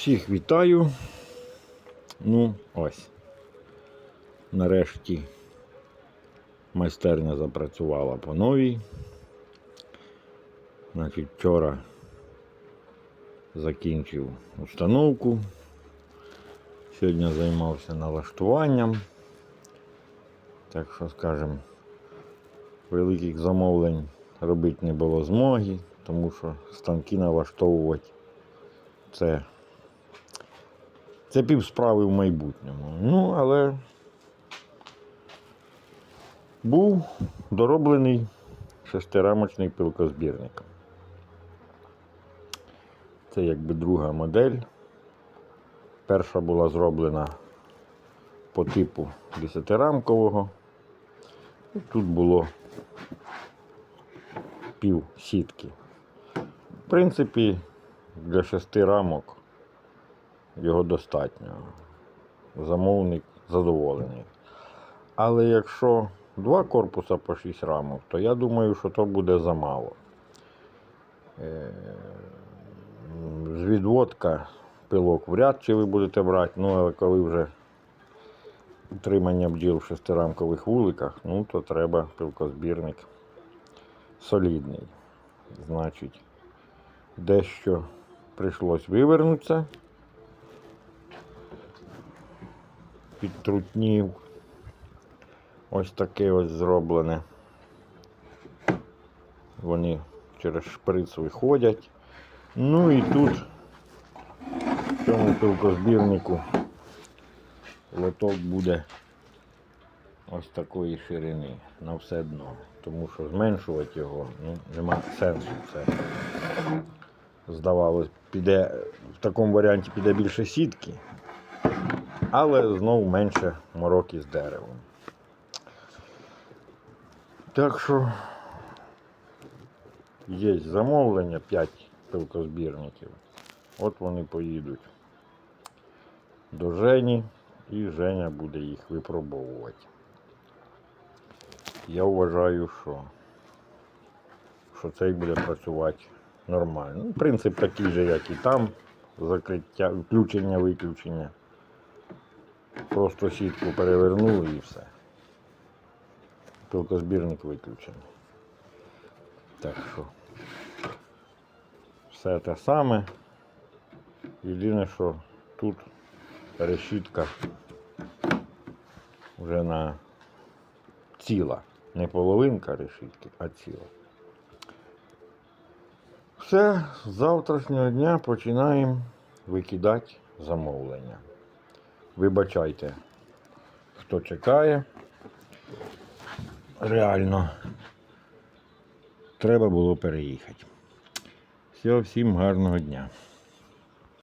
Всіх вітаю. Ну, ось. Нарешті майстерня запрацювала по новій. Значить, вчора закінчив установку. Сьогодні займався налаштуванням. Так що, скажімо, великих замовлень робити не було змоги, тому що станки налаштовувати це, це пів справи в майбутньому. Ну, але був дороблений шестирамочний пилкозбірник. Це якби друга модель. Перша була зроблена по типу десятирамкового. Тут було пів сітки. В принципі, для шести рамок його достатньо. Замовник задоволений. Але якщо два корпуса по 6 рамок, то я думаю, що то буде замало. Е, З відводка пилок вряд чи ви будете брати, ну але коли вже утримання бджіл в шестирамкових вуликах, ну то треба пилкозбірник солідний. Значить, дещо прийшлось вивернутися під трутнів. Ось таке ось зроблене. Вони через шприц виходять. Ну і тут в цьому пилкозбірнику лоток буде ось такої ширини на все дно. Тому що зменшувати його ну, нема сенсу. Це здавалось, піде в такому варіанті піде більше сітки, але знову менше мороки з деревом. Так що є замовлення 5 пилкозбірників. От вони поїдуть до Жені і Женя буде їх випробовувати. Я вважаю, що, що цей буде працювати нормально. Ну, принцип такий же, як і там. Закриття, включення, виключення. Просто сітку перевернули і все. Пилкозбірник виключений. Так що все те саме. Єдине, що тут решітка вже на ціла. Не половинка решітки, а ціла. Все, з завтрашнього дня починаємо викидати замовлення. Вибачайте, хто чекає. Реально треба було переїхати. Всього, всім гарного дня.